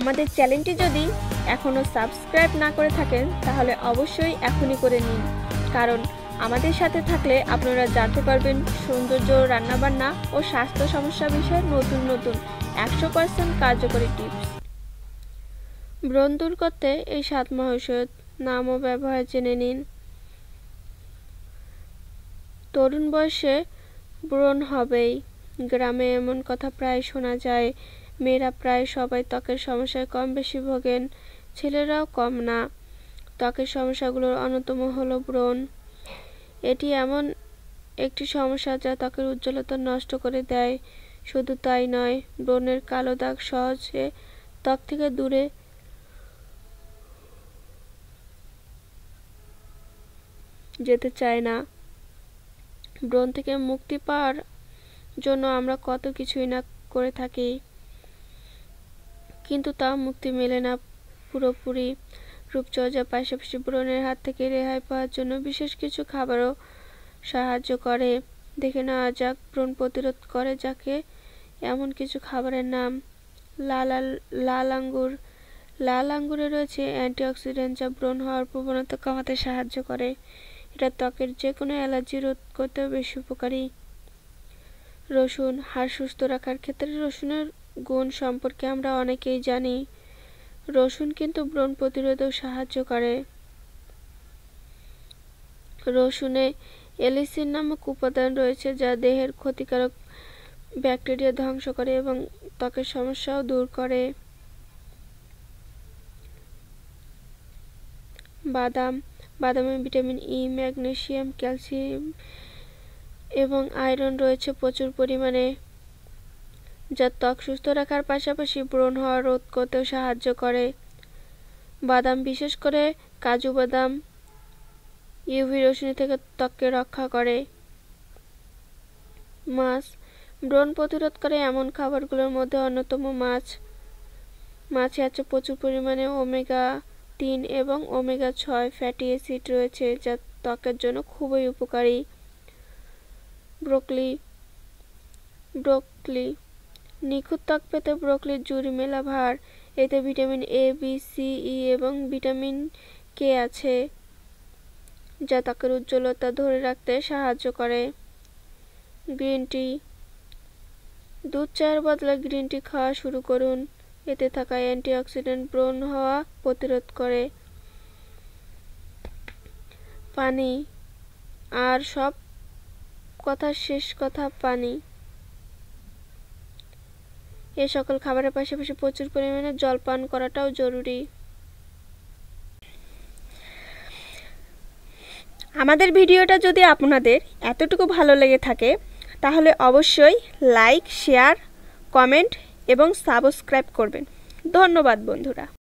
আমাদের চ্যানেলটি যদি এখনও সাবস্ক্রাইব না করে থাকেন, তাহলে অবশ্যই এখনই করে নিন। কারণ আমাদের সাথে থাকলে আপনারা জানতে পারবেন সৌন্দর্য, রান্নাবান্না ও স্বাস্থ্য সমস্যা বিষয়ে নতুন নতুন একশো পার্সেন্ট কার্যকরী টিপস। ব্রণ দূর করতে এই সাত মহৌষধ নাম ও ব্যবহার জেনে নিন। তরুণ বয়সে ব্রণ হবেই। গ্রামে এমন কথা প্রায় শোনা যায় মেয়েরা প্রায় সবাই ত্বকের সমস্যায় কম বেশি ভোগেন, ছেলেরাও কম না। ত্বকের সমস্যাগুলোর অন্যতম হলো ব্রণ। এটি এমন একটি সমস্যা যা ত্বকের উজ্জ্বলতা নষ্ট করে দেয়। শুধু তাই নয়, ব্রণের কালো দাগ সহজে ত্বক থেকে দূরে যেতে চায় না। ব্রণ থেকে মুক্তি পাওয়ার জন্য আমরা কত কিছুই না করে থাকি। কিন্তু তা মুক্তি মেলে না। পুরোপুরি রূপচর্যার পাশাপাশি ব্রণের হাত থেকে রেহাই পাওয়ার জন্য বিশেষ কিছু খাবারও সাহায্য করে। দেখে নেওয়া যাক, ব্রণ প্রতিরোধ করে যাকে এমন কিছু খাবারের নাম। লাল লাল আঙ্গুর। লাল আঙ্গুরে রয়েছে অ্যান্টিঅক্সিডেন্ট যা ব্রণ হওয়ার প্রবণতা কমাতে সাহায্য করে। এটা ত্বকের যে কোনো অ্যালার্জি রোধ করতেও বেশি উপকারী। রসুন, হাড় সুস্থ রাখার ক্ষেত্রে রসুনের গুণ সম্পর্কে আমরা অনেকেই জানি। রসুন কিন্তু ব্রণ প্রতিরোধেও সাহায্য করে। রসুনে এলিসিন নামক উপাদান রয়েছে যা দেহের ক্ষতিকারক ব্যাকটেরিয়া ধ্বংস করে এবং ত্বকের সমস্যাও দূর করে। বাদাম, বাদামে ভিটামিন ই, ম্যাগনেসিয়াম, ক্যালসিয়াম এবং আয়রন রয়েছে প্রচুর পরিমাণে। যা ত্বক সুস্থ রাখার পাশাপাশি ব্রণ হওয়া রোধ করতেও সাহায্য করে। বাদাম, বিশেষ করে কাজু বাদাম ইউভি রশ্মি থেকে ত্বককে রক্ষা করে। মাছ, ব্রণ প্রতিরোধ করে এমন খাবারগুলোর মধ্যে অন্যতম মাছ। মাছে আছে প্রচুর পরিমাণে ওমেগা তিন এবং ওমেগা ছয় ফ্যাটি অ্যাসিড রয়েছে, যা ত্বকের জন্য খুবই উপকারী। ব্রোকলি ব্রোকলি নিখুঁত ত্বক পেতে ব্রোকলির জুড়ি মেলা ভার। এতে vitamin A B C E এবং ভিটামিন কে আছে, যা ত্বকের উজ্জ্বলতা ধরে রাখতে সাহায্য করে। Green tea. দুধ চায়ের বদলে গ্রিন টি খাওয়া শুরু করুন। এতে থাকা অ্যান্টিঅক্সিডেন্ট ব্রণ হওয়া প্রতিরোধ করে। পানি। আর সব কথার শেষ কথা পানি। এ সকল খাবারের পাশাপাশি প্রচুর পরিমাণে জল পান করাটাও জরুরি। আমাদের ভিডিওটা যদি আপনাদের এতটুকু ভালো লেগে থাকে, তাহলে অবশ্যই লাইক, শেয়ার, কমেন্ট এবং সাবস্ক্রাইব করবেন। ধন্যবাদ, বন্ধুরা।